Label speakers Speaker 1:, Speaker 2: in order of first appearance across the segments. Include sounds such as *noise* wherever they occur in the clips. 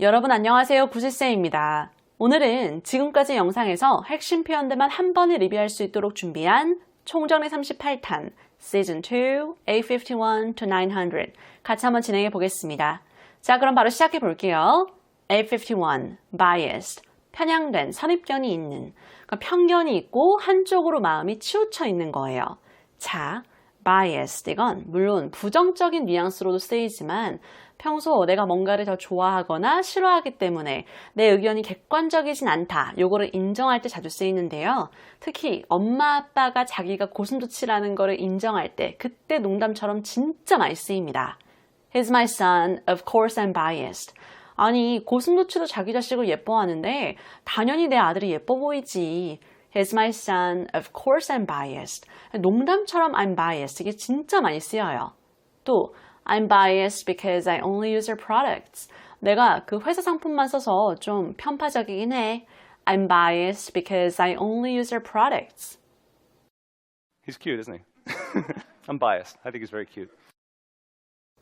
Speaker 1: 여러분 안녕하세요. 구실쌤입니다. 오늘은 지금까지 영상에서 핵심 표현들만 한 번에 리뷰할 수 있도록 준비한 총정리 38탄 시즌 2 A51 to 900 같이 한번 진행해 보겠습니다. 자, 그럼 바로 시작해 볼게요. A51 biased 편향된 선입견이 있는 그러니까 편견이 있고 한쪽으로 마음이 치우쳐 있는 거예요. 자, biased 이건 물론 부정적인 뉘앙스로도 쓰이지만 평소 내가 뭔가를 더 좋아하거나 싫어하기 때문에 내 의견이 객관적이진 않다. 요거를 인정할 때 자주 쓰이는데요. 특히 엄마 아빠가 자기가 고슴도치라는 거를 인정할 때 그때 농담처럼 진짜 많이 쓰입니다. He's my son. Of course I'm biased. 아니 고슴도치도 자기 자식을 예뻐하는데 당연히 내 아들이 예뻐 보이지. He's my son. Of course I'm biased. 농담처럼 I'm biased. 이게 진짜 많이 쓰여요. 또 I'm biased because I only use their products. 내가 그 회사 상품만 써서 좀 편파적이긴 해. I'm biased because I only use their products.
Speaker 2: He's cute, isn't he? *laughs* I'm biased. I think he's very cute.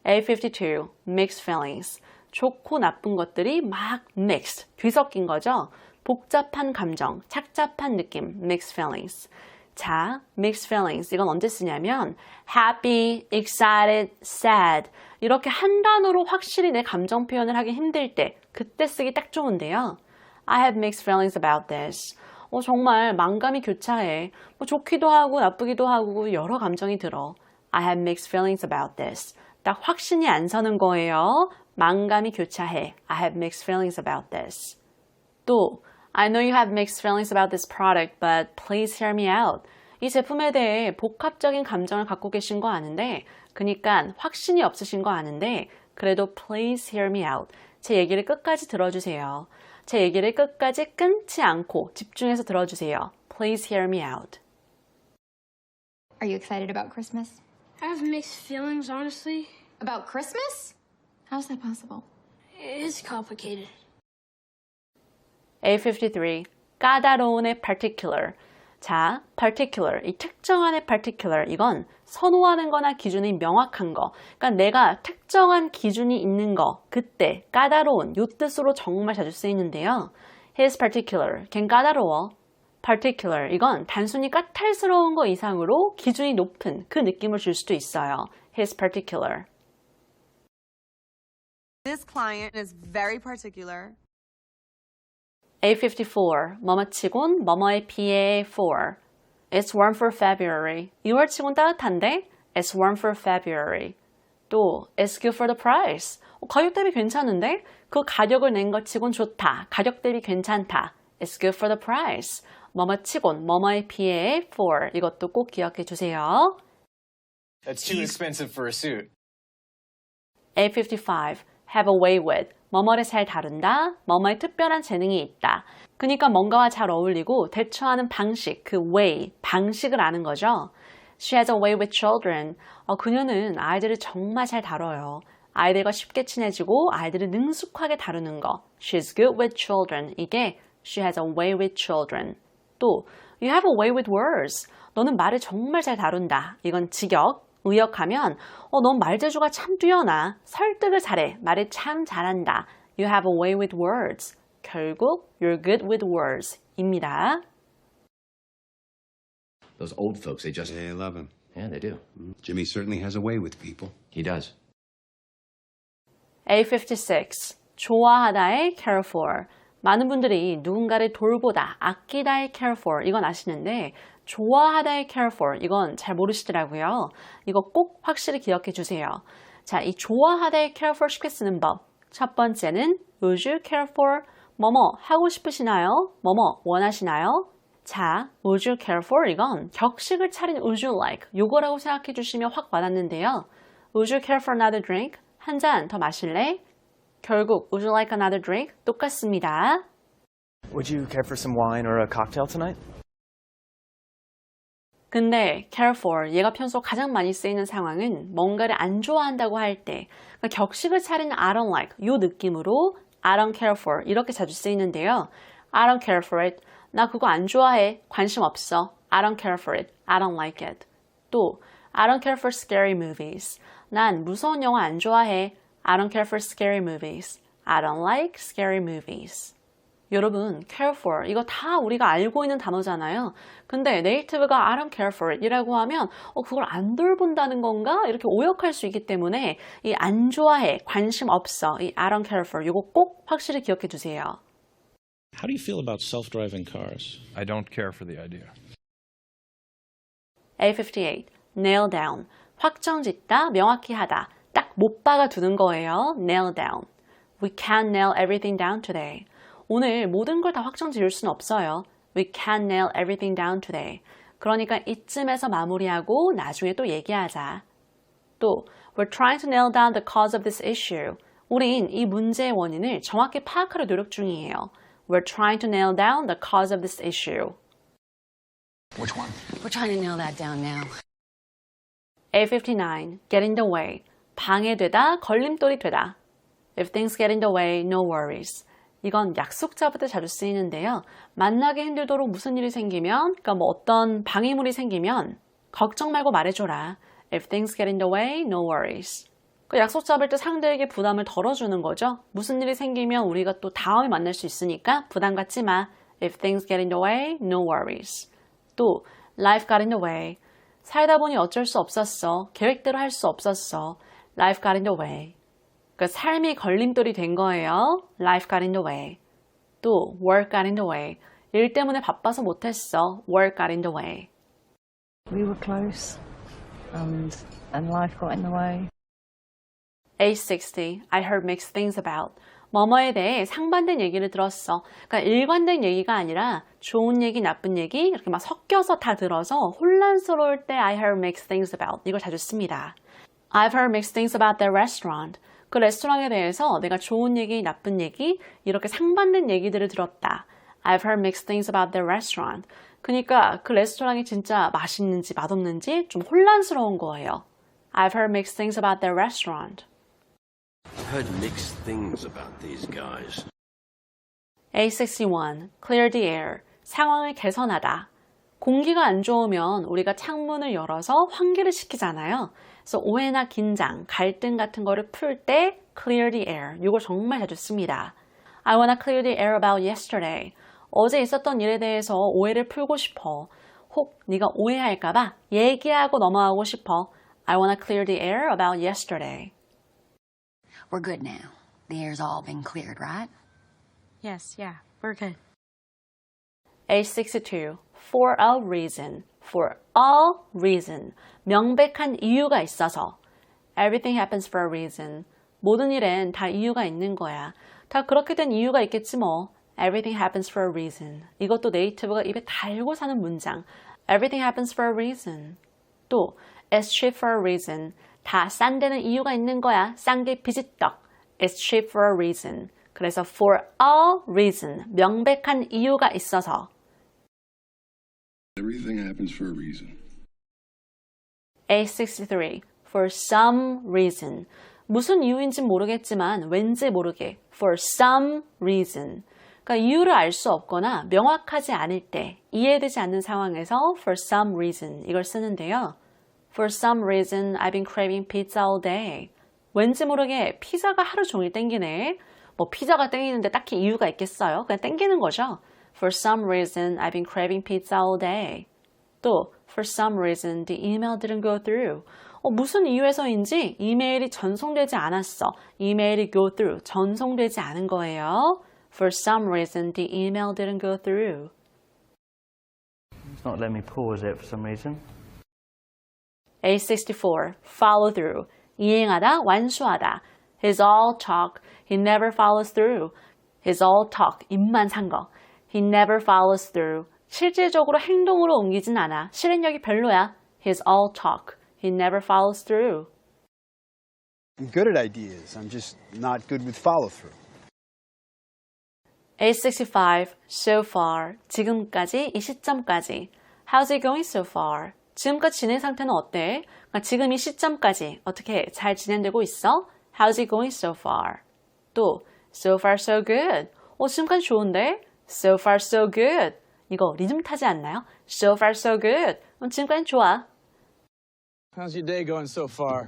Speaker 1: A52, mixed feelings. 좋고 나쁜 것들이 막 mixed, 뒤섞인 거죠. 복잡한 감정, 착잡한 느낌, mixed feelings. 자, mixed feelings. 이건 언제 쓰냐면 happy, excited, sad. 이렇게 한 단어로 확실히 내 감정 표현을 하기 힘들 때 그때 쓰기 딱 좋은데요. I have mixed feelings about this. 어, 정말 망감이 교차해. 뭐 좋기도 하고 나쁘기도 하고 여러 감정이 들어. I have mixed feelings about this. 딱 확신이 안 서는 거예요. 망감이 교차해. I have mixed feelings about this. 또 I know you have mixed feelings about this product, but please hear me out. 이 제품에 대해 복합적인 감정을 갖고 계신 거 아는데, 그니까 확신이 없으신 거 아는데, 그래도 please hear me out. 제 얘기를 끝까지 들어주세요. 제 얘기를 끝까지 끊지 않고 집중해서 들어주세요. Please hear me out.
Speaker 3: Are you excited about Christmas?
Speaker 4: I have mixed feelings, honestly.
Speaker 3: About Christmas? How's that possible?
Speaker 4: It's complicated.
Speaker 1: A53, 까다로운의 particular. 자, particular, 이 특정한의 particular, 이건 선호하는 거나 기준이 명확한 거. 그러니까 내가 특정한 기준이 있는 거, 그때 까다로운, 요 뜻으로 정말 자주 쓰이는데요. His particular, 걘 까다로워. particular, 이건 단순히 까탈스러운 거 이상으로 기준이 높은 그 느낌을 줄 수도 있어요. His particular.
Speaker 5: This client is very particular.
Speaker 1: A54, 뭐뭐치곤 뭐뭐에 비해 for. It's warm for February. 2월치곤 따뜻한데? It's warm for February. 또 It's good for the price. 어, 가격 대비 괜찮은데? 그 가격을 낸 것 치곤 좋다. 가격 대비 괜찮다. It's good for the price. 뭐뭐치곤 뭐뭐에 비해 for. 이것도 꼭 기억해 주세요.
Speaker 6: That's too expensive for a suit.
Speaker 1: A55, have a way with. 뭐뭐를 잘 다룬다, 뭐뭐에 특별한 재능이 있다. 그러니까 뭔가와 잘 어울리고 대처하는 방식, 그 way, 방식을 아는 거죠. She has a way with children. 어, 그녀는 아이들을 정말 잘 다뤄요. 아이들과 쉽게 친해지고 아이들을 능숙하게 다루는 거. She's good with children. 이게 she has a way with children. 또 you have a way with words. 너는 말을 정말 잘 다룬다. 이건 직역. 의역하면 어, 넌 말재주가 참 뛰어나. 설득을 잘해. 말을 참 잘한다. You have a way with words. 결국 you're good with words 입니다.
Speaker 7: Those old folks, they just.
Speaker 8: They love him.
Speaker 7: Yeah, they do.
Speaker 8: Jimmy certainly has a way with people.
Speaker 7: He does.
Speaker 1: A56. 좋아하다의 care for. 많은 분들이 누군가를 돌보다, 아끼다의 care for. 이건 아시는데 좋아하다의 care for. 이건 잘 모르시더라고요. 이거 꼭 확실히 기억해 주세요. 자, 이 좋아하다의 care for 쉽게 쓰는 법. 첫 번째는 would you care for? 뭐뭐 하고 싶으시나요? 뭐뭐 원하시나요? 자, would you care for? 이건 격식을 차린 would you like 요거라고 생각해 주시면 확 와닿는데요. Would you care for another drink? 한 잔 더 마실래? 결국 would you like another drink? 똑같습니다.
Speaker 6: Would you care for some wine or a cocktail tonight?
Speaker 1: 근데 care for 얘가 평소 가장 많이 쓰이는 상황은 뭔가를 안 좋아한다고 할때 그러니까 격식을 차린 I don't like 요 느낌으로 I don't care for 이렇게 자주 쓰이는데요. I don't care for it. 나 그거 안 좋아해. 관심 없어. I don't care for it. I don't like it. 또 I don't care for scary movies. 난 무서운 영화 안 좋아해. I don't care for scary movies. I don't like scary movies. 여러분, care for 이거 다 우리가 알고 있는 단어잖아요. 근데 네이티브가 I don't care for it 이라고 하면 어, 그걸 안 돌본다는 건가? 이렇게 오역할 수 있기 때문에 이 안 좋아해, 관심 없어, 이 I don't care for 이거 꼭 확실히 기억해 두세요.
Speaker 7: How do you feel about self-driving cars?
Speaker 9: I don't care for the idea.
Speaker 1: A58, nail down. 확정 짓다, 명확히 하다. 딱 못 박아 두는 거예요. nail down. We can't nail everything down today. 오늘 모든 걸 다 확정 지을 수는 없어요. We can't nail everything down today. 그러니까 이쯤에서 마무리하고 나중에 또 얘기하자. 또, we're trying to nail down the cause of this issue. 우린 이 문제의 원인을 정확히 파악하려 노력 중이에요. We're trying to nail down the cause of this issue.
Speaker 10: We're trying to nail that down now.
Speaker 1: A59, get in the way. 방해되다, 걸림돌이 되다. If things get in the way, no worries. 이건 약속 잡을 때 자주 쓰이는데요. 만나기 힘들도록 무슨 일이 생기면, 그러니까 뭐 어떤 방해물이 생기면 걱정 말고 말해줘라. If things get in the way, no worries. 그 약속 잡을 때 상대에게 부담을 덜어주는 거죠. 무슨 일이 생기면 우리가 또 다음에 만날 수 있으니까 부담 갖지 마. If things get in the way, no worries. 또 life got in the way. 살다 보니 어쩔 수 없었어. 계획대로 할 수 없었어. Life got in the way. 그러니까 삶이 걸림돌이 된 거예요. Life got in the way. 또 work got in the way. 일 때문에 바빠서 못했어. Work got in the way.
Speaker 10: We were close, and and life got in the way.
Speaker 1: A60. I heard mixed things about. 뭐뭐에 대해 상반된 얘기를 들었어. 그러니까 일관된 얘기가 아니라 좋은 얘기, 나쁜 얘기 이렇게 막 섞여서 다 들어서 혼란스러울 때 I heard mixed things about 이걸 자주 씁니다. I've heard mixed things about their restaurant. 그 레스토랑에 대해서 내가 좋은 얘기, 나쁜 얘기 이렇게 상반된 얘기들을 들었다. I've heard mixed things about their restaurant. 그러니까 그 레스토랑이 진짜 맛있는지 맛없는지 좀 혼란스러운 거예요. I've heard mixed things about their restaurant.
Speaker 8: Heard mixed things about these guys.
Speaker 1: A61, clear the air, 상황을 개선하다. 공기가 안 좋으면 우리가 창문을 열어서 환기를 시키잖아요. 그래서 오해나 긴장, 갈등 같은 거를 풀 때 clear the air, 이거 정말 자주 씁니다. I wanna clear the air about yesterday. 어제 있었던 일에 대해서 오해를 풀고 싶어. 혹 네가 오해할까봐 얘기하고 넘어가고 싶어. I wanna clear the air about yesterday.
Speaker 10: We're good now. The air's all been cleared, right?
Speaker 4: Yes, yeah, we're good.
Speaker 1: A62. For a reason. For a reason. 명백한 이유가 있어서. Everything happens for a reason. 모든 일엔 다 이유가 있는 거야. 다 그렇게 된 이유가 있겠지 뭐. Everything happens for a reason. 이것도 네이티브가 입에 달고 사는 문장. Everything happens for a reason. 또, it's cheap for a reason. 다 싼 데는 이유가 있는 거야. 싼 게 비지떡. It's cheap for a reason. 그래서 for a reason. 명백한 이유가 있어서.
Speaker 8: Everything happens for a reason.
Speaker 1: A63. For some reason. 무슨 이유인지 모르겠지만 왠지 모르게 for some reason. 그러니까 이유를 알 수 없거나 명확하지 않을 때 이해되지 않는 상황에서 for some reason 이걸 쓰는데요. For some reason I've been craving pizza all day. 왠지 모르게 피자가 하루 종일 땡기네. 뭐 피자가 땡기는데 딱히 이유가 있겠어요? 그냥 땡기는 거죠. For some reason I've been craving pizza all day. 또 for some reason the email didn't go through. 어, 무슨 이유에서인지 이메일이 전송되지 않았어. 이메일이 go through, 전송되지 않은 거예요. For some reason the email didn't go through.
Speaker 6: It's not letting me pause it for some reason.
Speaker 1: A64, follow through. 이행하다, 완수하다. He's all talk. He never follows through. He's all talk. 입만 산 거. He never follows through. 실질적으로 행동으로 옮기진 않아. 실행력이 별로야. He's all talk. He never follows through.
Speaker 11: I'm good at ideas. I'm just not good with follow through.
Speaker 1: A65, so far. 지금까지, 이 시점까지. How's it going so far? 지금까지 진행 상태는 어때? 그러니까 지금 이 시점까지 어떻게 잘 진행되고 있어? How's it going so far? 또, so far so good. 어, 지금까지 좋은데? So far so good. 이거 리듬 타지 않나요? So far so good. 어, 지금까지 좋아.
Speaker 9: How's your day going so far?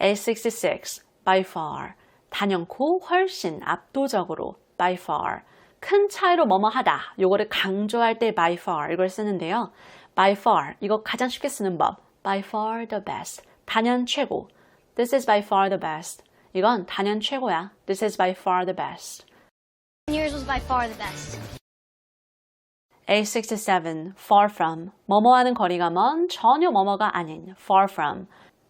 Speaker 1: A66, by far. 단연코 훨씬 압도적으로 by far 큰 차이로 뭐뭐 하다 요거를 강조할 때 by far 이걸 쓰는데요. by far 이거 가장 쉽게 쓰는 법 by far the best 단연 최고 this is by far the best 이건 단연 최고야 this is by far the best
Speaker 3: by far the best.
Speaker 1: A67 far from 뭐뭐하는 거리가 먼 전혀 뭐뭐가 아닌 far from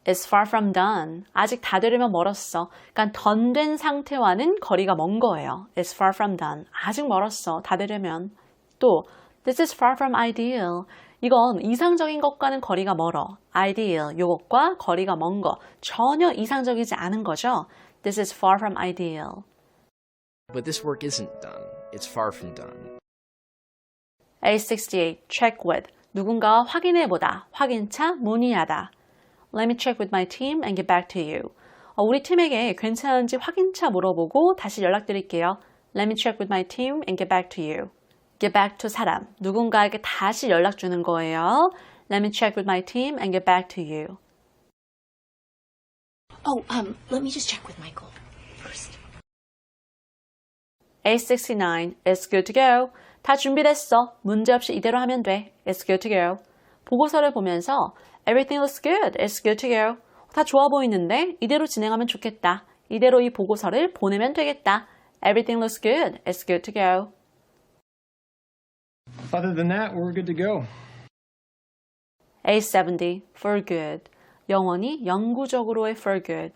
Speaker 1: is far from done 아직 다 되려면 멀었어 그러니까 던된 상태와는 거리가 먼 거예요 is far from done 아직 멀었어 다 되려면 또 this is far from ideal 이건 이상적인 것과는 거리가 멀어 ideal 요것과 거리가 먼 거 전혀 이상적이지 않은 거죠 this is far from ideal
Speaker 9: But this work isn't done. It's far from done.
Speaker 1: A68 check with 누군가와 확인해보다 확인차 문의하다 Let me check with my team and get back to you. 어, 우리 팀에게 괜찮은지 확인차 물어보고 다시 연락드릴게요. Let me check with my team and get back to you. Get back to 사람. 누군가에게 다시 연락 주는 거예요. Let me check with my team and get back to you.
Speaker 4: Oh, um, let me just check with Michael first.
Speaker 1: A69 It's good to go. 다 준비됐어. 문제없이 이대로 하면 돼. It's good to go. 보고서를 보면서 Everything looks good. It's good to go. 다 좋아 보이는데 이대로 진행하면 좋겠다. 이대로 이 보고서를 보내면 되겠다. Everything looks good. It's good to go.
Speaker 6: Other than that, we're good to go.
Speaker 1: A70 for good. 영원히 영구적으로의 for good.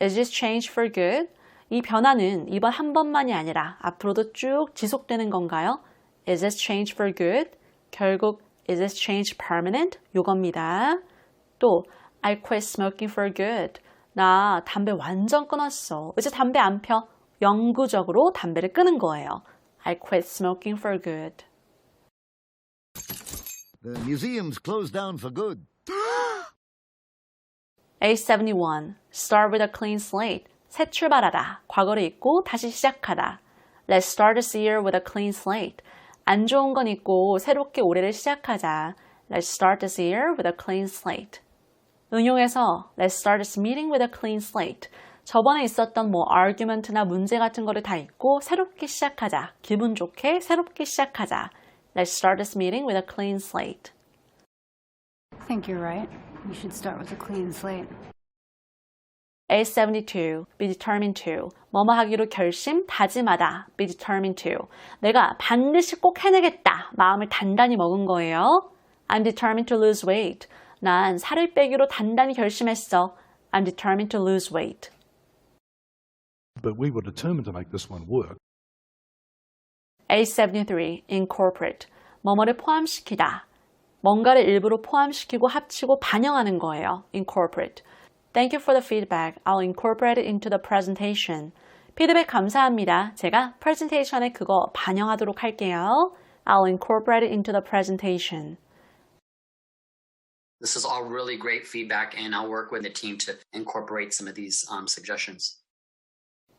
Speaker 1: Is this change for good? 이 변화는 이번 한 번만이 아니라 앞으로도 쭉 지속되는 건가요? Is this change for good? 결국 is this change permanent? 요겁니다. 또 I quit smoking for good. 나 담배 완전 끊었어. 이제 담배 안 펴. 영구적으로 담배를 끊은 거예요. I quit smoking for good.
Speaker 12: The museum's closed down for good.
Speaker 1: A71 Start with a clean slate. 새 출발하다. 과거를 잊고 다시 시작하다. Let's start this year with a clean slate. 안 좋은 건 잊고 새롭게 올해를 시작하자. Let's start this year with a clean slate. 응용해서 Let's start this meeting with a clean slate. 저번에 있었던 뭐 argument나 문제 같은 거를 다 잊고 새롭게 시작하자. 기분 좋게 새롭게 시작하자. Let's start this meeting with a clean slate.
Speaker 10: I think you're right. You should start with a clean slate.
Speaker 1: A72, be determined to. 뭐뭐 하기로 결심, 다짐하다. be determined to. 내가 반드시 꼭 해내겠다. 마음을 단단히 먹은 거예요. I'm determined to lose weight. 난 살을 빼기로 단단히 결심했어. I'm determined to lose weight.
Speaker 13: But we were determined to make this one work.
Speaker 1: A73, incorporate. 뭐뭐를 포함시키다. 뭔가를 일부러 포함시키고 합치고 반영하는 거예요. incorporate. Thank you for the feedback. I'll incorporate it into the presentation. 피드백 감사합니다. 제가 프레젠테이션에 그거 반영하도록 할게요. I'll incorporate it into the presentation.
Speaker 14: This is all really great feedback, and I'll work with the team to incorporate some of these um, suggestions.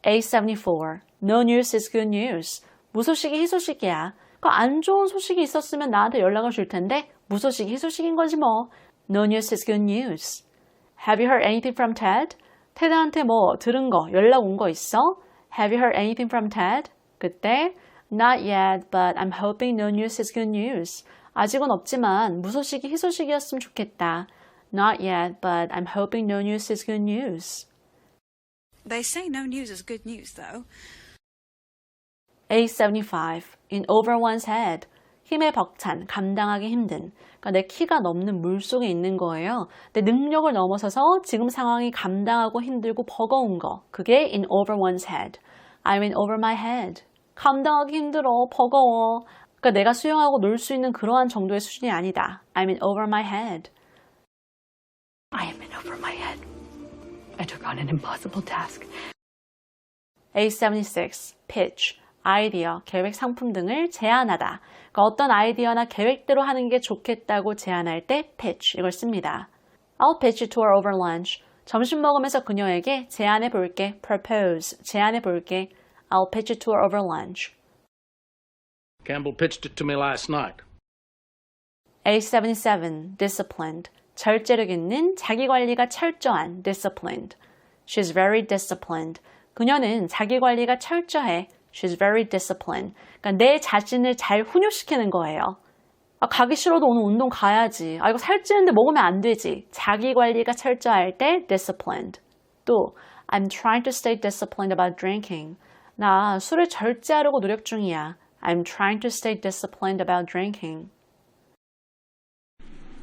Speaker 1: A74. No news is good news. 무소식이 희소식이야. 그 안 좋은 소식이 있었으면 나한테 연락을 줄 텐데 무소식이 희소식인 거지 뭐. No news is good news. Have you heard anything from Ted? 테드한테 뭐 들은 거, 연락 온 거 있어? Have you heard anything from Ted? 그때 Not yet, but I'm hoping no news is good news. 아직은 없지만 무소식이 희소식이었으면 좋겠다. Not yet, but I'm hoping no news is good news.
Speaker 4: They say no news is good news, though.
Speaker 1: A75 in over one's head 힘에 벅찬 감당하기 힘든 그러니까 내 키가 넘는 물 속에 있는 거예요. 내 능력을 넘어서서 지금 상황이 감당하고 힘들고 버거운 거 그게 in over one's head. I'm in over my head. 감당하기 힘들어 버거워. 그러니까 내가 수영하고 놀 수 있는 그러한 정도의 수준이 아니다. I'm in over my head.
Speaker 10: I am in over my head. I took on an impossible task.
Speaker 1: A76 pitch 아이디어, 계획, 상품 등을 제안하다. 그러니까 어떤 아이디어나 계획대로 하는 게 좋겠다고 제안할 때 pitch 이걸 씁니다. I'll pitch it to her over lunch. 점심 먹으면서 그녀에게 제안해 볼게. propose 제안해 볼게. I'll pitch it to her over lunch.
Speaker 7: Campbell pitched it to me last night.
Speaker 1: A77 disciplined 절제력 있는 자기 관리가 철저한 disciplined. She's very disciplined. 그녀는 자기 관리가 철저해. She's very disciplined. 그러니까 내 자신을 잘 훈육시키는 거예요. 아, 가기 싫어도 오늘 운동 가야지. 아, 이거 살찌는데 먹으면 안 되지. 자기 관리가 철저할 때 disciplined. 또 I'm trying to stay disciplined about drinking. 나 술을 절제하려고 노력 중이야. I'm trying to stay disciplined about drinking.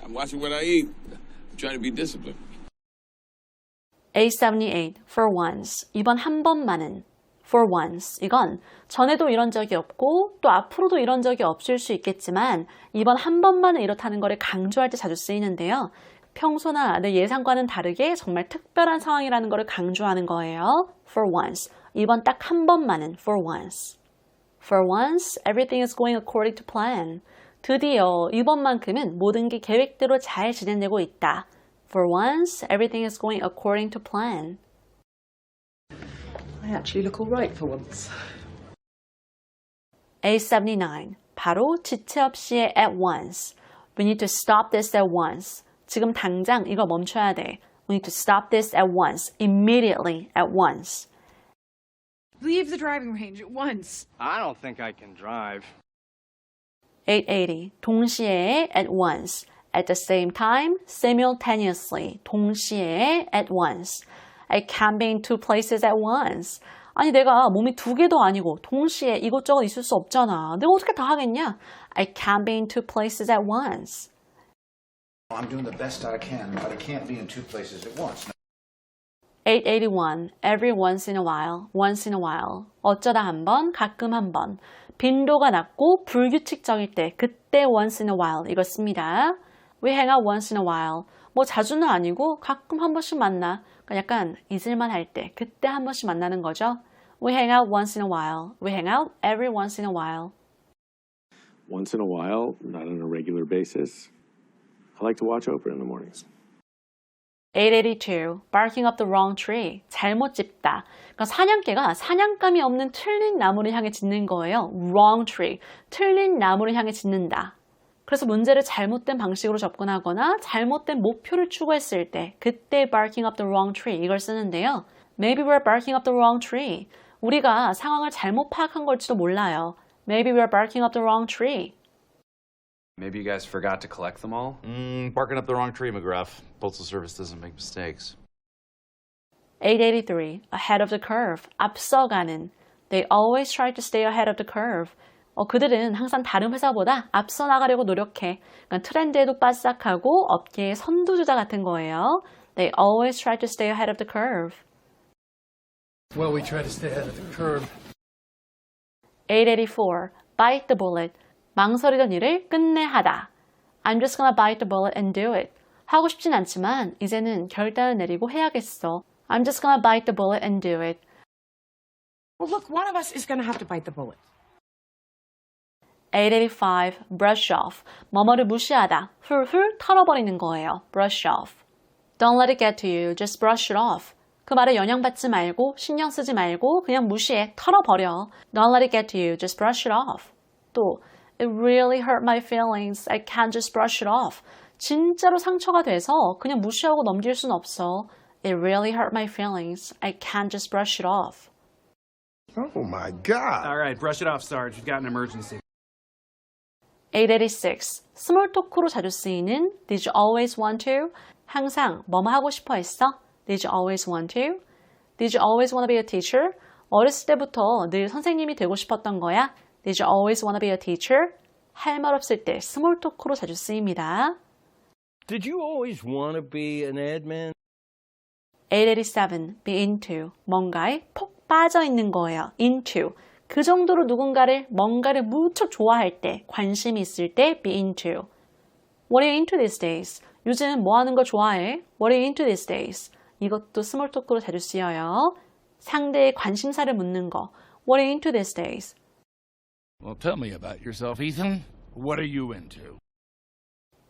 Speaker 15: I'm watching what I eat. I'm trying to be disciplined.
Speaker 1: A78 for once. 이번 한 번만은 for once. 이건 전에도 이런 적이 없고 또 앞으로도 이런 적이 없을 수 있겠지만 이번 한 번만은 이렇다는 것을 강조할 때 자주 쓰이는데요. 평소나 내 예상과는 다르게 정말 특별한 상황이라는 것을 강조하는 거예요. for once. 이번 딱 한 번만은 for once. For once, everything is going according to plan. 드디어 이번만큼은 모든 게 계획대로 잘 진행되고 있다. For once, everything is going according to plan.
Speaker 10: I actually look all right for once.
Speaker 1: A79. 바로 지체 없이의 at once. We need to stop this at once. 지금 당장 이거 멈춰야 돼. We need to stop this at once. Immediately at once.
Speaker 4: Leave the driving range at once.
Speaker 6: I don't think I can drive.
Speaker 1: 880. 동시에 at once. At the same time, simultaneously. 동시에 at once. I can't be in two places at once. 아니 내가 몸이 두 개도 아니고 동시에 이것저것 있을 수 없잖아. 내가 어떻게 다 하겠냐? I can't be in two places at once.
Speaker 16: I'm doing the best I can, but I can't be in two places at once.
Speaker 1: 881. Every once in a while. Once in a while. 어쩌다 한 번, 가끔 한 번. 빈도가 낮고 불규칙적일 때 그때 once in a while 이거 씁니다. We hang out once in a while. 뭐 자주는 아니고 가끔 한 번씩 만나. 그러니까 약간 잊을만 할 때 그때 한 번씩 만나는 거죠. We hang out once in a while. We hang out every once in a while.
Speaker 17: Once in a while, not on a regular basis. I like to watch Oprah in the mornings.
Speaker 1: 882. Barking up the wrong tree. 잘못 짚다. 그러니까 사냥개가 사냥감이 없는 틀린 나무를 향해 짖는 거예요. wrong tree. 틀린 나무를 향해 짖는다. 그래서 문제를 잘못된 방식으로 접근하거나 잘못된 목표를 추구했을 때 그때 barking up the wrong tree 이걸 쓰는데요. Maybe we're barking up the wrong tree. 우리가 상황을 잘못 파악한 걸지도 몰라요. Maybe we're barking up the wrong tree.
Speaker 18: Maybe you guys forgot to collect them all? Mm, barking up the wrong tree, McGruff. Postal Service doesn't make mistakes.
Speaker 1: 883. Ahead of the curve. 앞서가는. They always try to stay ahead of the curve. 어, 그들은 항상 다른 회사보다 앞서 나가려고 노력해. 그러니까 트렌드에도 빠삭하고 업계의 선두주자 같은 거예요. They always try to stay ahead of the curve.
Speaker 7: Well, we try to stay ahead of the curve.
Speaker 1: 884. Bite the bullet. 망설이던 일을 끝내 하다. I'm just gonna bite the bullet and do it. 하고 싶진 않지만 이제는 결단을 내리고 해야겠어. I'm just gonna bite the bullet and do it.
Speaker 19: Well, look, one of us is going to have to bite the bullet.
Speaker 1: 885. Brush off. 뭐뭐를 무시하다. 훌훌 털어버리는 거예요. Brush off. Don't let it get to you. Just brush it off. 그 말에 영향받지 말고 신경 쓰지 말고 그냥 무시해. 털어버려. Don't let it get to you. Just brush it off. 또 It really hurt my feelings. I can't just brush it off. 진짜로 상처가 돼서 그냥 무시하고 넘길 순 없어. It really hurt my feelings. I can't just brush it off.
Speaker 12: Oh my God.
Speaker 20: All right, brush it off, Sarge. We've got an emergency.
Speaker 1: 886. 스몰 토크로 자주 쓰이는 Did you always want to? 항상 뭐뭐 하고 싶어 했어? Did you always want to? Did you always want to be a teacher? 어렸을 때부터 늘 선생님이 되고 싶었던 거야? Did you always want to be a teacher? 할 말 없을 때 스몰 토크로 자주 쓰입니다.
Speaker 8: Did you always want to be an admin?
Speaker 1: 887. Be into. 뭔가에 폭 빠져 있는 거예요. into. 그 정도로 누군가를 뭔가를 무척 좋아할 때, 관심이 있을 때 be into. What are you into these days? 요즘 뭐 하는 거 좋아해? What are you into these days? 이것도 스몰 토크로 자주 쓰여요. 상대의 관심사를 묻는 거. What are you into these days?
Speaker 7: Well, tell me about yourself, Ethan. What are you into?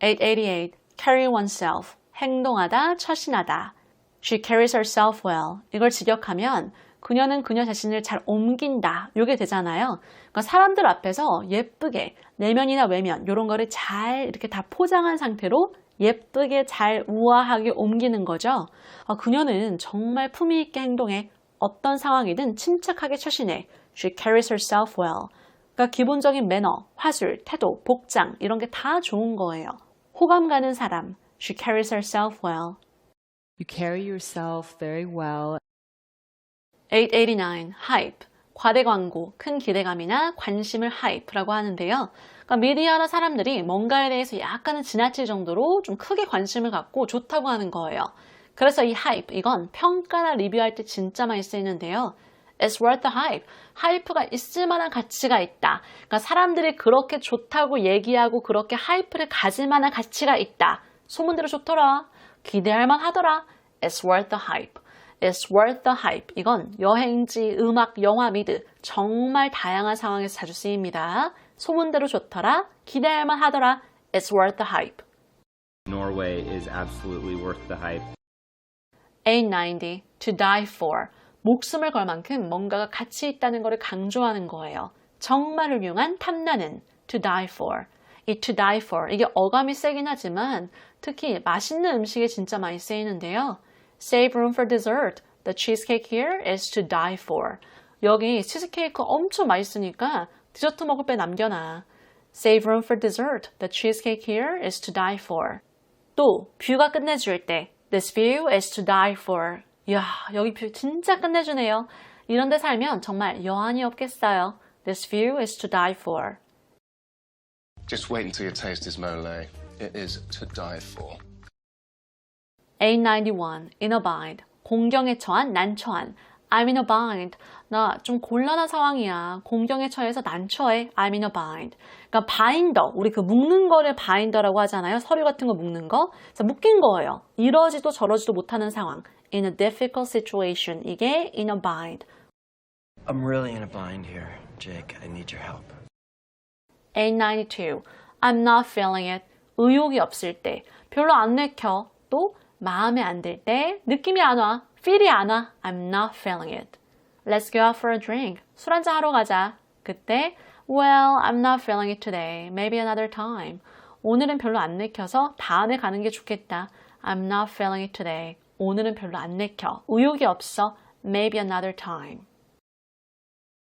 Speaker 1: 888. Carry oneself. 행동하다, 처신하다. She carries herself well. 이걸 직역하면 그녀는 그녀 자신을 잘 옮긴다. 요게 되잖아요. 그러니까 사람들 앞에서 예쁘게 내면이나 외면 이런 거를 잘 이렇게 다 포장한 상태로 예쁘게 잘 우아하게 옮기는 거죠. 아, 그녀는 정말 품위 있게 행동해. 어떤 상황이든 침착하게 처신해. She carries herself well. 그러니까 기본적인 매너, 화술, 태도, 복장 이런 게 다 좋은 거예요. 호감 가는 사람. She carries herself well.
Speaker 10: You carry yourself very well.
Speaker 1: 889. hype. 과대 광고, 큰 기대감이나 관심을 hype라고 하는데요. 그러니까 미디어나 사람들이 뭔가에 대해서 약간은 지나칠 정도로 좀 크게 관심을 갖고 좋다고 하는 거예요. 그래서 이 hype, 이건 평가나 리뷰할 때 진짜 많이 쓰이는데요. It's worth the hype. 하이프가 있을 만한 가치가 있다. 그러니까 사람들이 그렇게 좋다고 얘기하고 그렇게 하이프를 가질 만한 가치가 있다. 소문대로 좋더라. 기대할 만하더라. It's worth the hype. It's worth the hype. 이건 여행지, 음악, 영화, 미드 정말 다양한 상황에서 자주 쓰입니다. 소문대로 좋더라. 기대할 만하더라. It's worth the hype.
Speaker 21: Norway is absolutely worth the hype.
Speaker 1: 890. To die for. 목숨을 걸 만큼 뭔가가 가치 있다는 것을 강조하는 거예요. 정말 훌륭한 탐나는 to die for. 이 to die for 이게 어감이 세긴 하지만 특히 맛있는 음식에 진짜 많이 쓰이는데요. Save room for dessert. The cheesecake here is to die for. 여기 치즈케이크 엄청 맛있으니까 디저트 먹을 때 남겨놔. Save room for dessert. The cheesecake here is to die for. 또 뷰가 끝내줄 때 This view is to die for. 이야, 여기 뷰 진짜 끝내주네요. 이런 데 살면 정말 여한이 없겠어요. This view is to die for.
Speaker 22: Just wait until you taste this mole. It is to die for.
Speaker 1: 891. In a bind. 공경에 처한, 난처한. I'm in a bind. 나 좀 곤란한 상황이야. 공경에 처해서 난처해. I'm in a bind. 그러니까 바인더, 우리 그 묶는 거를 바인더라고 하잖아요. 서류 같은 거 묶는 거. 그래서 묶인 거예요. 이러지도 저러지도 못하는 상황. In a difficult situation. 이게 in a bind.
Speaker 9: I'm really in a bind here, Jake. I need your help.
Speaker 1: 892. I'm not feeling it. 의욕이 없을 때. 별로 안 내켜. 또 마음에 안 들 때. 느낌이 안 와. feel이 안 와. I'm not feeling it. Let's go out for a drink. 술 한잔 하러 가자. 그때 Well, I'm not feeling it today. Maybe another time. 오늘은 별로 안 내켜서 다음에 가는 게 좋겠다. I'm not feeling it today. 오늘은 별로 안 내켜. 의욕이 없어. Maybe another time.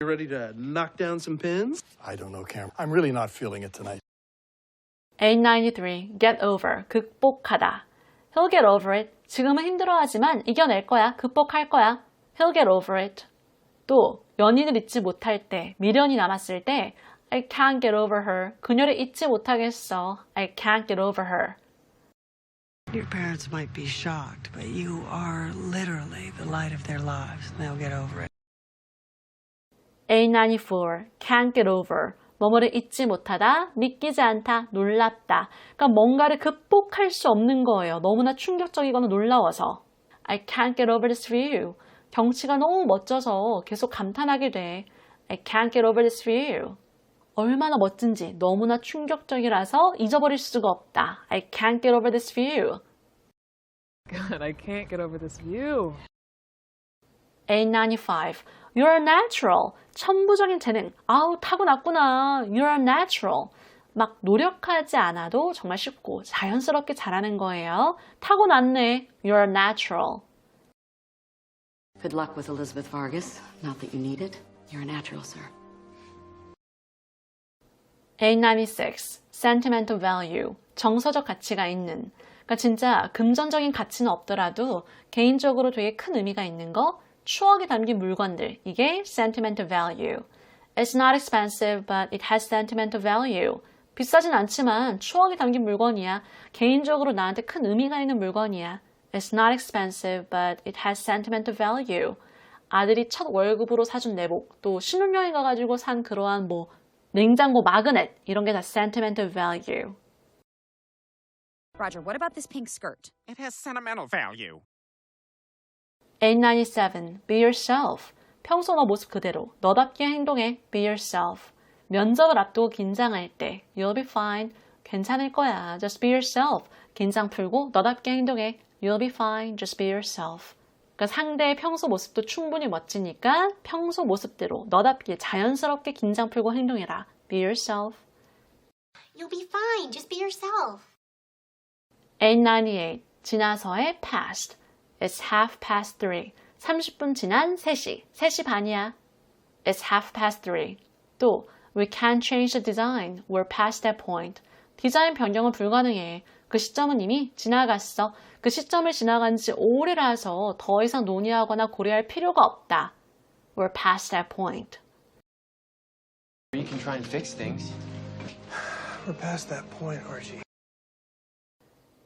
Speaker 12: You ready to knock down some pins?
Speaker 13: I don't know, Cam. I'm really not feeling it tonight.
Speaker 1: 893. Get over. 극복하다. He'll get over it. 지금은 힘들어하지만 이겨낼 거야. 극복할 거야. He'll get over it. 또 연인을 잊지 못할 때, 미련이 남았을 때 I can't get over her. 그녀를 잊지 못하겠어. I can't get over her.
Speaker 23: Your parents might be shocked, but you are literally the light of their lives. They'll get over it.
Speaker 1: 894. Can't get over. 뭐뭐를 잊지 못하다, 믿기지 않다, 놀랍다. 그러니까 뭔가를 극복할 수 없는 거예요. 너무나 충격적이거나 놀라워서. I can't get over this view. 경치가 너무 멋져서 계속 감탄하게 돼. I can't get over this view. 얼마나 멋진지 너무나 충격적이라서 잊어버릴 수가 없다. I can't get over this view.
Speaker 10: God, I can't get over this view.
Speaker 1: 895. You're natural. 천부적인 재능. 아우, 타고났구나. You're natural. 막 노력하지 않아도 정말 쉽고 자연스럽게 잘하는 거예요. 타고났네. You're natural.
Speaker 10: Good luck with Elizabeth Vargas. Not that you need it. You're a natural, sir.
Speaker 1: 896. Sentimental value. 정서적 가치가 있는. 그러니까 진짜 금전적인 가치는 없더라도 개인적으로 되게 큰 의미가 있는 거, 추억이 담긴 물건들. 이게 sentimental value. It's not expensive, but it has sentimental value. 비싸진 않지만 추억이 담긴 물건이야. 개인적으로 나한테 큰 의미가 있는 물건이야. It's not expensive, but it has sentimental value. 아들이 첫 월급으로 사준 내복, 또 신혼여행 가가지고 산 그러한 뭐 냉장고 마그넷 이런 게 다 sentimental value.
Speaker 24: Roger, what about this pink skirt?
Speaker 25: It has sentimental value.
Speaker 1: 897. Be yourself. 평소 너 모습 그대로 너답게 행동해. Be yourself. 면접을 앞두고 긴장할 때 You'll be fine. 괜찮을 거야. Just be yourself. 긴장 풀고 너답게 행동해. You'll be fine. Just be yourself. 그러니까 상대의 평소 모습도 충분히 멋지니까 평소 모습대로 너답게 자연스럽게 긴장 풀고 행동해라. Be yourself.
Speaker 26: You'll be fine. Just be yourself.
Speaker 1: 898. 지나서의 past. It's half past three. 30분 지난 3시, 3시 반이야. It's half past three. 또 We can't change the design. We're past that point. 디자인 변경은 불가능해. 그 시점은 이미 지나갔어. 그 시점을 지나간 지 오래라서 더 이상 논의하거나 고려할 필요가 없다. We're past that point.
Speaker 27: You can try and fix things.
Speaker 12: We're past that point, Archie.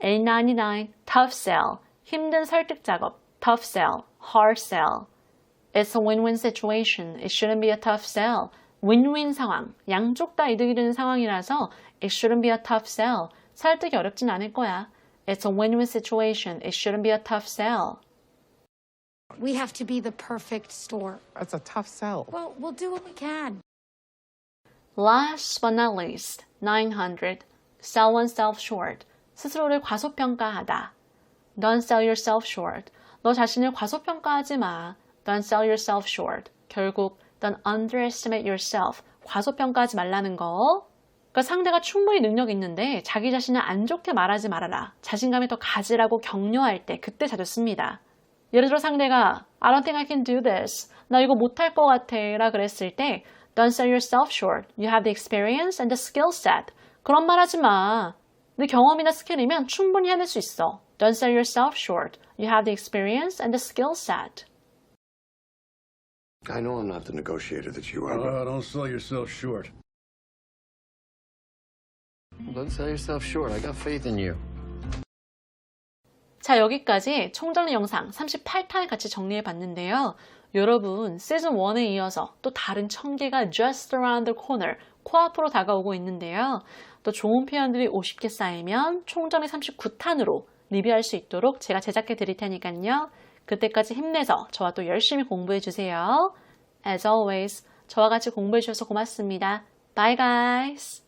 Speaker 1: A99, tough sell. 힘든 설득 작업. tough sell, hard sell. It's a win-win situation. It shouldn't be a tough sell. win-win 상황. 양쪽 다 이득이 되는 상황이라서 it shouldn't be a tough sell. 설득이 어렵진 않을 거야. It's a win-win situation. It shouldn't be a tough sell.
Speaker 28: We have to be the perfect store.
Speaker 27: That's a tough sell.
Speaker 28: Well, we'll do what we can.
Speaker 1: Last but not least, 900. Sell oneself short. 스스로를 과소평가하다. Don't sell yourself short. 너 자신을 과소평가하지 마. Don't sell yourself short. 결국 don't underestimate yourself. 과소평가하지 말라는 거. 그러니까 상대가 충분히 능력 있는데 자기 자신을 안 좋게 말하지 말아라. 자신감이 더 가지라고 격려할 때 그때 자주 씁니다. 예를 들어 상대가 I don't think I can do this. 나 이거 못할 것 같아. 라 그랬을 때 Don't sell yourself short. You have the experience and the skill set. 그런 말 하지 마. 네 경험이나 스킬이면 충분히 해낼 수 있어. Don't sell yourself short. You have the experience and the skill set.
Speaker 22: I know I'm not the negotiator that you are. but-
Speaker 7: Oh, don't sell yourself short.
Speaker 27: Don't sell yourself short. I got faith in you.
Speaker 1: 자, 여기까지 총정리 영상 38탄을 같이 정리해 봤는데요. 여러분, 시즌 1에 이어서 또 다른 청개가 just around the corner, 코앞으로 다가오고 있는데요. 또 좋은 표현들이 50개 쌓이면 총정리 39탄으로 리뷰할 수 있도록 제가 제작해 드릴 테니까요. 그때까지 힘내서 저와 또 열심히 공부해 주세요. As always, 저와 같이 공부해 주셔서 고맙습니다. Bye guys!